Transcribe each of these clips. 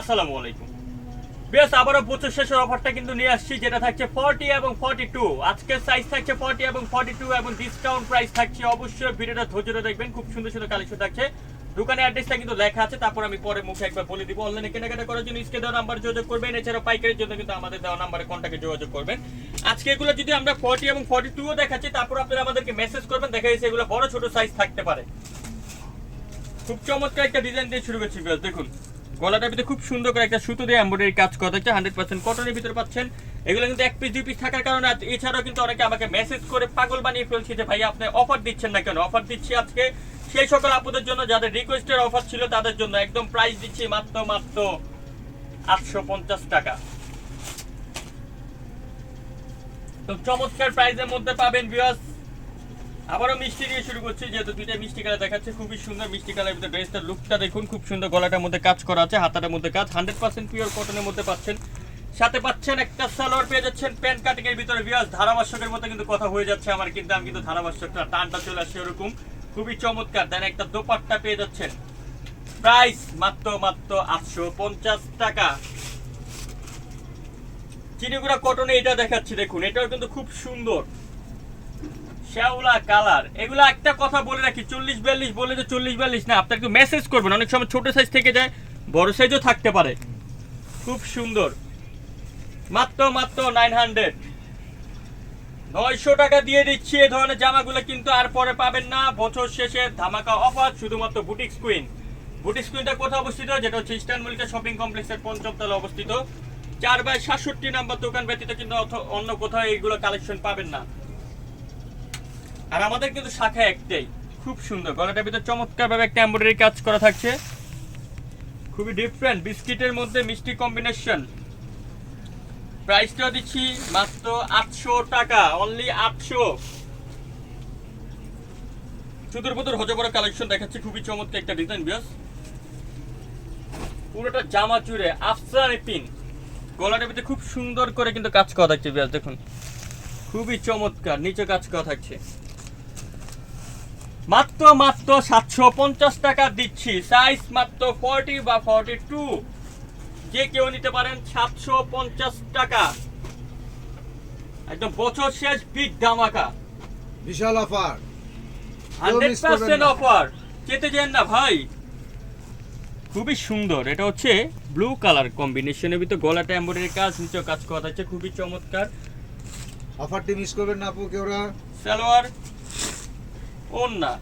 আসসালামু আলাইকুম। বেশ, আবারও বছর শেষের অফারটা কিন্তু নিয়ে আসছি, যেটা থাকছে ফর্টি এবং ফর্টি টু আজকের সাইজ থাকছে ফর্টি এবং ফর্টি টু এবং ডিসকাউন্ট প্রাইস থাকছে অবশ্যই, ভিডিওটা ধৈর্য দেখবেন, খুব সুন্দর সুন্দর কালেকশন থাকছে। দোকানের অ্যাড্রেসটা কিন্তু লেখা আছে, তারপর আমি পরে মুখে একবার বলে দিব। অনলাইনে কেনাকাটা করার জন্য স্কে দেওয়া নাম্বার যোগাযোগ করবেন এছাড়া পাইকারির জন্য কিন্তু আমাদের দেওয়া নাম্বারে কন্ট্যাক্টে যোগাযোগ করবেন। আজকে এগুলো যদি আমরা ফর্টি এবং ফর্টি টুও দেখাচ্ছি, তারপর আপনারা আমাদেরকে মেসেজ করবেন, দেখা যাচ্ছে এগুলো বড় ছোট সাইজ থাকতে পারে। খুব চমৎকার একটা ডিজাইন দিয়ে শুরু করছি দেখুন। গলাটার ভিতরে খুব সুন্দর করে একটা সুতো দিয়ে এমব্রয়ডারি কাজ করা থাকছে হান্ড্রেড পার্সেন্ট কটনের ভিতরে পাচ্ছেন। এগুলো কিন্তু এক পিস দুই পিস থাকার কারণে এছাড়াও কিন্তু অনেকে আমাকে মেসেজ করে পাগল বানিয়ে ফেলছে যে, ভাই, আপনি অফার দিচ্ছেন না কেন? অফার দিচ্ছি আজকে সেই সকল আপুদের জন্য, যাদের রিকোয়েস্টের অফার ছিল তাদের জন্য। একদম প্রাইস দিচ্ছি মাত্র মাত্র আটশো পঞ্চাশ টাকা। তো চমৎকার প্রাইজের মধ্যে পাবেন বিয়াস আবারও মিষ্টি দিয়ে শুরু করছি, যেহেতু দুইটা মিষ্টি কালার দেখাচ্ছে, খুবই সুন্দর মিষ্টি কালার ভিতরে ড্রেসটার লুকটা দেখুন, খুব সুন্দর গলাটার মধ্যে কাজ করা আছে, হাতাটার মধ্যে কাজ হান্ড্রেড পার্সেন্ট পিওর কটনের মধ্যে পাচ্ছেন। সাথে পাচ্ছেন একটা সালোয়ার, পেয়ে যাচ্ছেন প্যান্ট কাটিং এর ভিতরে বিয়াস ধারাভাষ্যকের মতো কিন্তু কথা হয়ে যাচ্ছে আমার, কিন্তু আমি কিন্তু ধারাভাষ্যকটা টানটা চলে আসছে এরকম। খুবই চমৎকার দেন একটা দোপাট্টা পেয়ে যাচ্ছেন। প্রাইস মাত্র মাত্র আটশো পঞ্চাশ টাকা। চিনিগুড়া কটনে এটা দেখাচ্ছি, দেখুন, এটাও কিন্তু খুব সুন্দর। শ্যাওলা কালার। এগুলো একটা কথা বলে রাখি, চল্লিশ বিয়াল্লিশ চল্লিশ বিয়াল্লিশ না আপনার মেসেজ করবেন, অনেক সময় ছোট সাইজ থেকে যায়, বড় সাইজও থাকতে পারে। খুব সুন্দর। মাত্র মাত্র নাইন হান্ড্রেড নয়শো টাকা দিয়ে দিচ্ছি এই ধরনের জামাগুলো, কিন্তু আর পরে পাবেন না। বছর শেষে ধামাকা অফার শুধুমাত্র বুটিক্স কুইন বুটিক্স কুইনটা কোথায় অবস্থিত? যেটা হচ্ছে ইস্টার্ন শপিং কমপ্লেক্সের পঞ্চম অবস্থিত। চার বাই সাতষট্টি নাম্বার দোকান ব্যতীত কিন্তু অন্য কোথাও এইগুলো কালেকশন পাবেন না। আর আমাদের কিন্তু শাখা একটাই। খুব সুন্দর। গলাটার ভিতরে চমৎকার ভাবে একটা এমব্রয়ডারি কাজ করা থাকছে। খুবই ডিফারেন্ট বিস্কিটের মধ্যে মিষ্টি কম্বিনেশন প্রাইসটা দিচ্ছি মাত্র আটশো টাকা অনলি আটশো। চুদুর বুদুর হজবড় কালেকশন দেখাচ্ছি। খুবই চমৎকার একটা ডিজাইন বিয়াস পুরোটা জামা জুড়ে আফসানি পিন গলাটার ভিতরে খুব সুন্দর করে কিন্তু কাজ করা থাকছে বিয়াস দেখুন। খুবই চমৎকার, নিচে কাজ করা থাকছে। মাত্র মাত্র সাতশো পঞ্চাশ টাকা দিচ্ছি। সাইজ মাত্র ফর্টি বা ফর্টি টু যে কেউ নিতে পারেন সাতশো পঞ্চাশ টাকা। একদম বছর শেষ বিগ ধামাকা। বিশাল অফার হান্ড্রেড পার্সেন্ট অফার চেতে যান না ভাই। খুবই সুন্দর। এটা হচ্ছে ব্লু কালার কম্বিনেশনের ভিতর গলাটা এমব্রয়ডারি কাজ নিচে কাজ করা থাকছে খুবই চমৎকার। অফারটি মিস করবেন না আপু কেউরা সালোয়ার ওন্না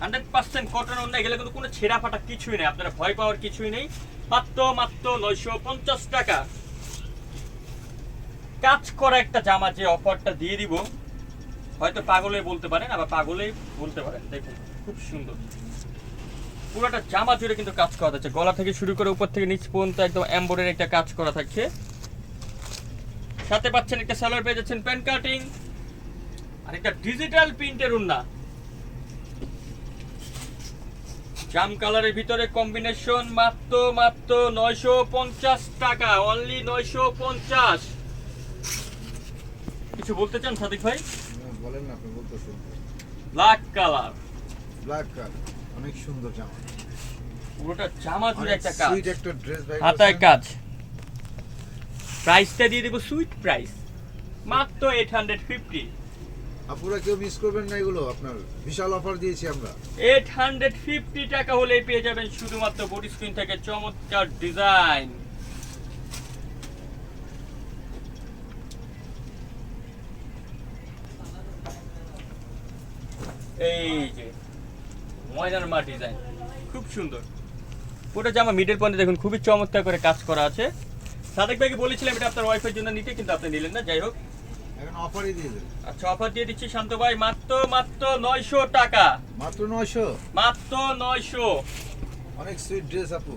হান্ড্রেড পার্সেন্ট কটন ওন্না গেলে কিন্তু কোনো ছেঁড়া ফাটা কিছুই নেই। আপনারা ভয় পাওয়ার কিছুই নেই। মাত্র মাত্র নয়শো পঞ্চাশ টাকা। কাজ করা একটা জামা যে অফারটা দিয়ে দিব, হয়তো পাগলে বলতে পারেন, আবার পাগলেই বলতে পারেন। দেখুন, খুব সুন্দর। পুরোটা জামা জুড়ে কিন্তু কাজ করা থাকছে গলা থেকে শুরু করে উপর থেকে নিচ পর্যন্ত একদম এম্বরের একটা কাজ করা থাকছে। সাথে পাচ্ছেন একটা সালোয়ার, পেয়ে যাচ্ছেন প্যান্ট কাটিং। আর একটা ডিজিটাল প্রিন্টের উন্না জাম কালারের ভিতরে কম্বিনেশন মাত্র মাত্র নয়শো পঞ্চাশ টাকা অনলি নয়শো পঞ্চাশ। কিছু বলতে চান সাদিক ভাই? বলেন না আপনি বলতে শুনতে ব্ল্যাক কালার ব্ল্যাক কালার অনেক সুন্দর জামা। পুরোটা জামা জুড়ে একটা কাজ। সুইট একটা ড্রেস ভাই হাতায় কাজ। প্রাইসটা দিয়ে দেবো সুইট প্রাইস মাত্র এইট হান্ড্রেড ফিফটি আপুরা কেউ মিস করবেন না এগুলো, আপনার বিশাল অফার দিয়েছি আমরা। এইট হান্ড্রেড ফিফটি টাকা হলে পেয়ে যাবেন শুধুমাত্র বডি স্ক্রিন থেকে চমৎকার ডিজাইন এই যে ময়দার মা ডিজাইন খুব সুন্দর। পুরো জামা মিডল পয়েন্টে দেখুন, খুবই চমৎকার করে কাজ করা আছে। সাদেক ভাইকে বলেছিলাম এটা আপনার ওয়াইফের জন্য নিতে, কিন্তু আপনি নিলেন না। যাই হোক এখন অফারই দিয়ে দেন আচ্ছা অফার দিয়ে দিচ্ছি শান্ত ভাই মাত্র মাত্র নয়শো টাকা। মাত্র নয়শো? মাত্র নয়শো। অনেক সুইট ড্রেস আপু।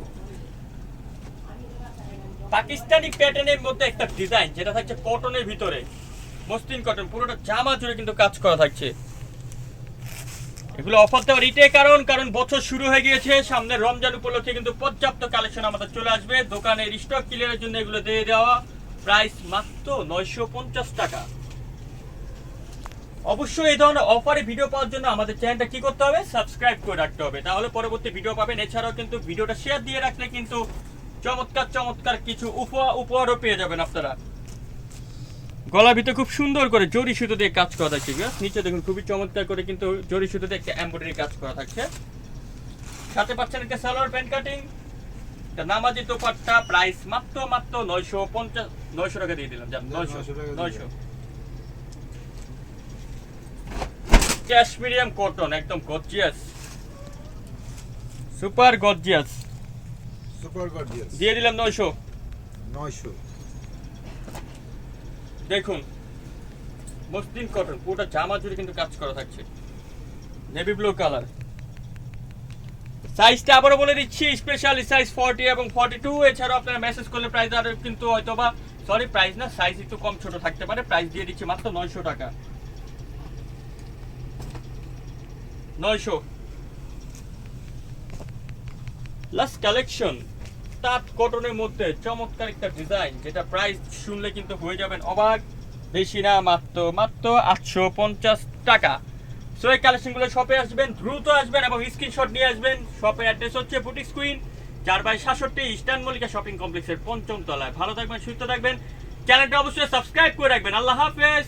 পাকিস্তানি প্যাটার্নের মধ্যে একটা ডিজাইন যেটা থাকছে কটনের ভিতরে। মসলিন কটন পুরোটা জামা জুড়ে কিন্তু কাজ করা থাকছে। এগুলো অফার দেওয়ার এটাই কারণ কারণ বছর শুরু হয়ে গিয়েছে। সামনে রমজান উপলক্ষে কিন্তু পর্যাপ্ত কালেকশন আমাদের চলে আসবে। দোকানের স্টক ক্লিয়ারের জন্য এগুলো দিয়ে দেওয়া। প্রাইস মাত্র নয়শো পঞ্চাশ টাকা। অবশ্যই এই ধরনের অফারে ভিডিও পাওয়ার জন্য আমাদের চ্যানেলটা কি করতে হবে? সাবস্ক্রাইব করে রাখতে হবে। তাহলে পরবর্তী ভিডিও পাবেন। এছাড়াও কিন্তু ভিডিওটা শেয়ার দিয়ে রাখলে কিন্তু চমৎকার চমৎকার কিছু উপহার, উপহারও পেয়ে যাবেন আপনারা। গলা ভিতরে খুব সুন্দর করে জরি সুতো দিয়ে কাজ করা থাকছে। নিচে দেখুন, খুবই চমৎকার করে কিন্তু জরি সুতো দিয়ে একটা এমব্রয়ডারি কাজ করা থাকছে। সাথে পাচ্ছেন একটা সালোয়ার প্যান্ট কাটিং নামাজি দোপাট্টা প্রাইস মাত্র মাত্র নয়শো পঞ্চাশ নয়শো টাকা দিয়ে দিলাম যান নয়শো 900 টাকা দিয়ে নয়শো। দিলাম। ক্যাশমিরিয়াম কটন একদম gorgeous super gorgeous super gorgeous দিয়ে দিলাম নয়শো। নয়শো। দেখুন মসলিন কটন পুরোটা জামা জুড়ে কিন্তু কাজ করা থাকছে। নেভি ব্লু কালার সাইজটা আবারও বলে দিচ্ছি স্পেশালি সাইজ ফর্টি এবং ফর্টি টু এছাড়াও আপনারা মেসেজ করলে প্রাইস আরও কিন্তু হয়তো বা সরি প্রাইস না সাইজ একটু কম ছোট থাকতে পারে। প্রাইস দিয়ে দিচ্ছি মাত্র নয়শো টাকা। নয়শো। লাস্ট কালেকশন তাঁত কটনের মধ্যে চমৎকার একটা ডিজাইন যেটা প্রাইস শুনলে কিন্তু হয়ে যাবেন অবাক। বেশি না, মাত্র মাত্র আটশো পঞ্চাশ টাকা। কালেকশনগুলো শপে আসবেন, দ্রুত আসবেন এবং স্ক্রিনশট নিয়ে আসবেন। অ্যাড্রেস হচ্ছে চার বাই সাতষট্টি ইস্টার্ন মল্লিকা শপিং কমপ্লেক্সের পঞ্চম তলায়। ভালো থাকবেন, সুস্থ থাকবেন। চ্যানেলটা অবশ্যই সাবস্ক্রাইব করে রাখবেন। আল্লাহ হাফেজ।